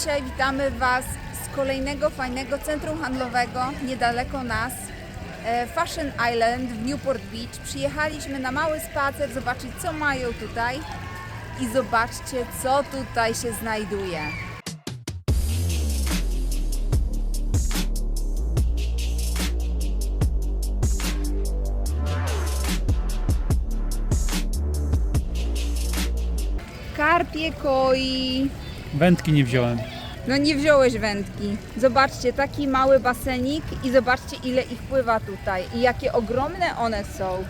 Dzisiaj witamy Was z kolejnego fajnego centrum handlowego niedaleko nas. e, Fashion Island w Newport Beach. Przyjechaliśmy na mały spacer, zobaczyć co mają tutaj i zobaczcie co tutaj się znajduje. Karpie, koi, Wędki nie wziąłem. No nie wziąłeś wędki. Zobaczcie, taki mały basenik i zobaczcie ile ich pływa tutaj i jakie ogromne one są.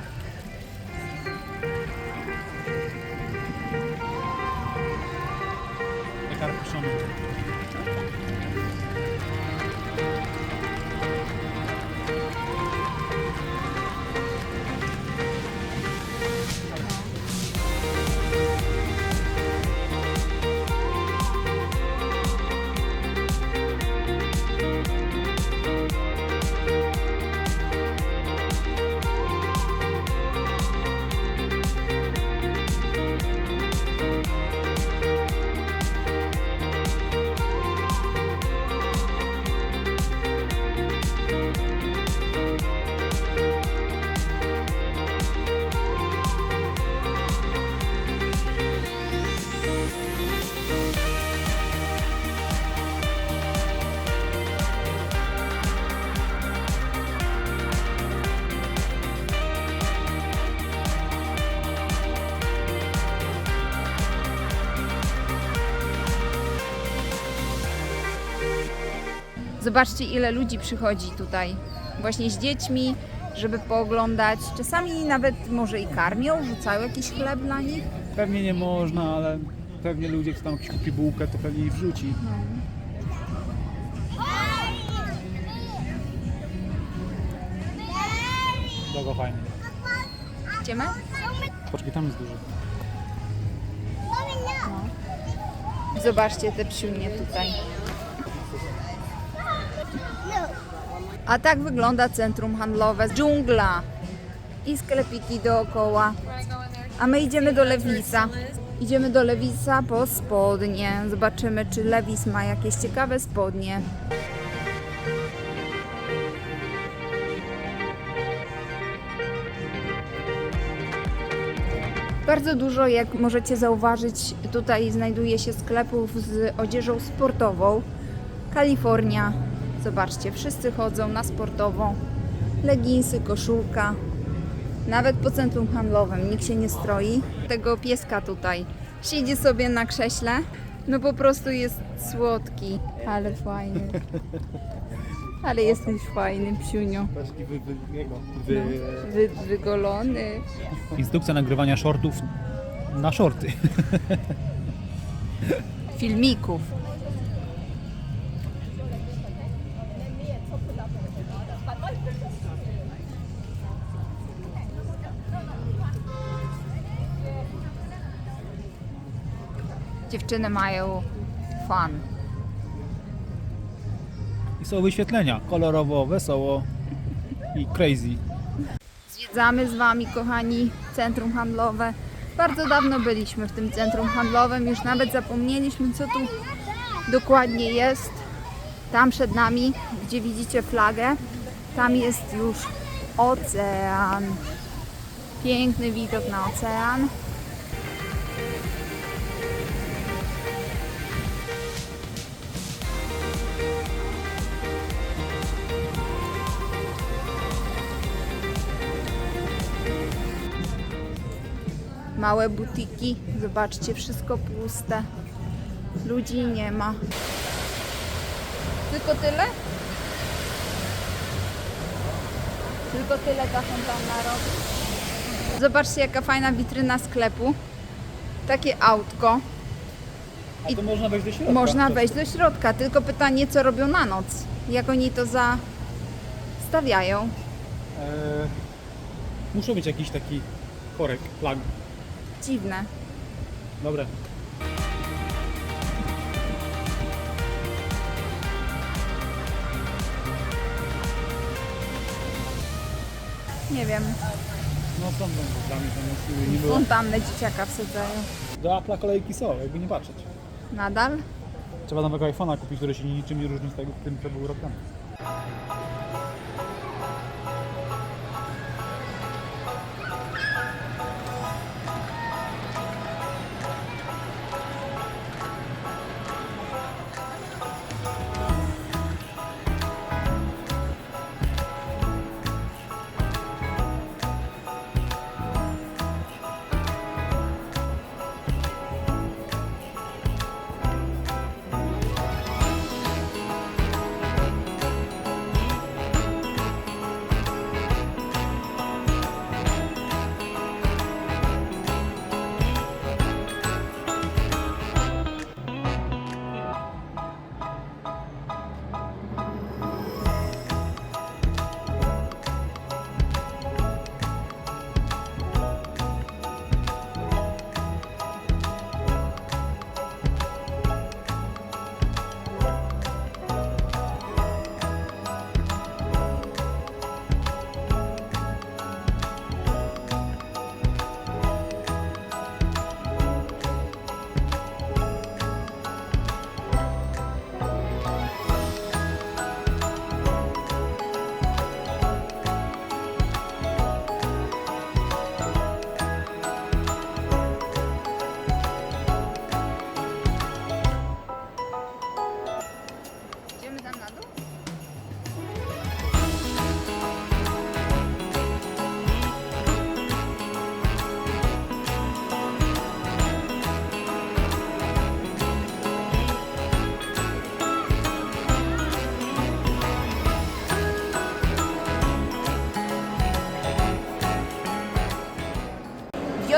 Zobaczcie ile ludzi przychodzi tutaj właśnie z dziećmi, żeby pooglądać. Czasami nawet może i karmią, rzucają jakiś chleb dla nich. Pewnie nie można, ale pewnie ludzie, kto tam jakiś kupi bułkę, to pewnie ich wrzuci. Bardzo fajnie. Idziemy? Poczekaj, tam jest dużo. Zobaczcie te psiunie tutaj. A tak wygląda centrum handlowe. Dżungla i sklepiki dookoła. A my idziemy do Lewisa. Idziemy do Lewisa po spodnie. Zobaczymy, czy Lewis ma jakieś ciekawe spodnie. Bardzo dużo, jak możecie zauważyć, tutaj znajduje się sklepów z odzieżą sportową. Kalifornia. Zobaczcie, wszyscy chodzą na sportową. Leginsy, koszulka. Nawet po centrum handlowym nikt się nie stroi. Tego pieska tutaj siedzi sobie na krześle. No po prostu jest słodki, ale fajny. Ale jesteś fajny, psiunio. Taki wy, wy, jego, No, wy, wygolony. Instrukcja nagrywania shortów na shorty. filmików. Dziewczyny mają fun. I są wyświetlenia. Kolorowo, wesoło i crazy. Zwiedzamy z Wami, kochani, centrum handlowe. Bardzo dawno byliśmy w tym centrum handlowym, już nawet zapomnieliśmy, co tu dokładnie jest. Tam przed nami, gdzie widzicie flagę, tam jest już ocean. Piękny widok na ocean. Małe butiki, zobaczcie, wszystko puste. Ludzi nie ma. Tylko tyle? Tylko tyle ta fontanna robi. Zobaczcie, jaka fajna witryna sklepu. Takie autko. A to można wejść do środka. Można wejść do środka, tylko pytanie, co robią na noc? Jak oni to zastawiają? E, muszą być jakiś taki korek, flag. Dziwne. Dobra. Nie wiem. No są tam dla mnie tam już nie było. Fontannę dzieciaka wsadzają. Do Apla kolejki są, jakby nie patrzeć. Nadal? Trzeba nowego iPhone'a kupić, który się niczym nie różni z tego, tym, co był rok temu.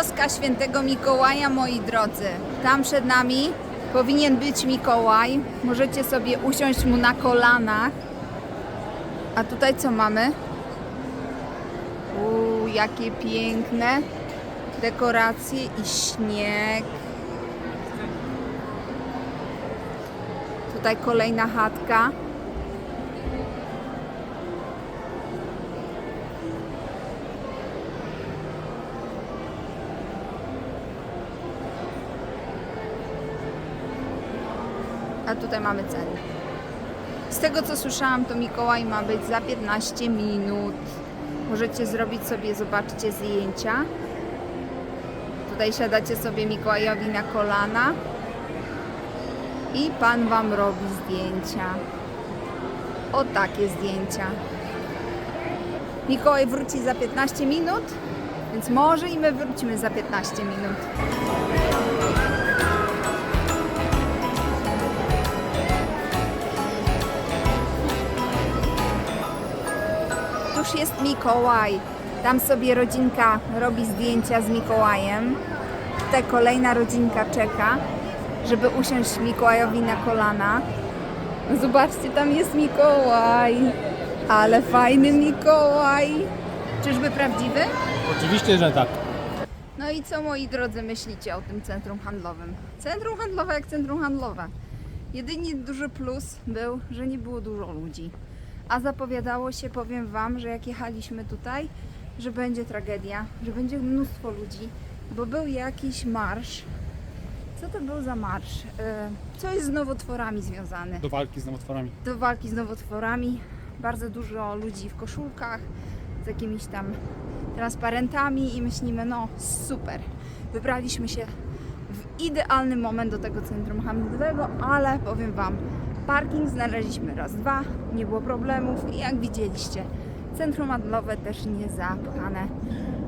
Wioska Świętego Mikołaja, moi drodzy. Tam przed nami powinien być Mikołaj. Możecie sobie usiąść mu na kolanach. A tutaj co mamy? Uuu, jakie piękne dekoracje i śnieg. Tutaj kolejna chatka. A tutaj mamy ceny. Z tego co słyszałam, to Mikołaj ma być za 15 minut. Możecie zrobić sobie, zobaczcie, zdjęcia. Tutaj siadacie sobie Mikołajowi na kolana i Pan Wam robi zdjęcia. O takie zdjęcia. Mikołaj wróci za 15 minut, więc może i my wrócimy za 15 minut. Już jest Mikołaj. Tam sobie rodzinka robi zdjęcia z Mikołajem. Tutaj kolejna rodzinka czeka, żeby usiąść Mikołajowi na kolana. Zobaczcie, tam jest Mikołaj. Ale fajny Mikołaj. Czyżby prawdziwy? Oczywiście, że tak. No i co moi drodzy myślicie o tym centrum handlowym? Centrum handlowe jak centrum handlowe. Jedynie duży plus był, że nie było dużo ludzi. A zapowiadało się, powiem Wam, że jak jechaliśmy tutaj, że będzie tragedia, że będzie mnóstwo ludzi, bo był jakiś marsz. Co to był za marsz? E, Co jest z nowotworami związany? Do walki z nowotworami. do walki z nowotworami. Bardzo dużo ludzi w koszulkach z jakimiś tam transparentami i myślimy, no super. Wybraliśmy się w idealny moment do tego centrum handlowego, ale powiem Wam, parking znaleźliśmy raz, dwa, nie było problemów i jak widzieliście, centrum handlowe też nie zapchane.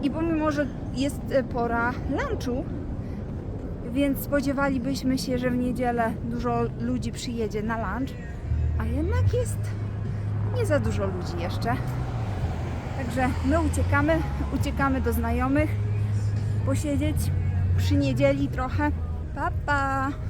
I pomimo, że jest e, pora lunchu, więc spodziewalibyśmy się, że w niedzielę dużo ludzi przyjedzie na lunch, a jednak jest nie za dużo ludzi jeszcze. Także my uciekamy, uciekamy do znajomych, posiedzieć przy niedzieli trochę. Pa, pa!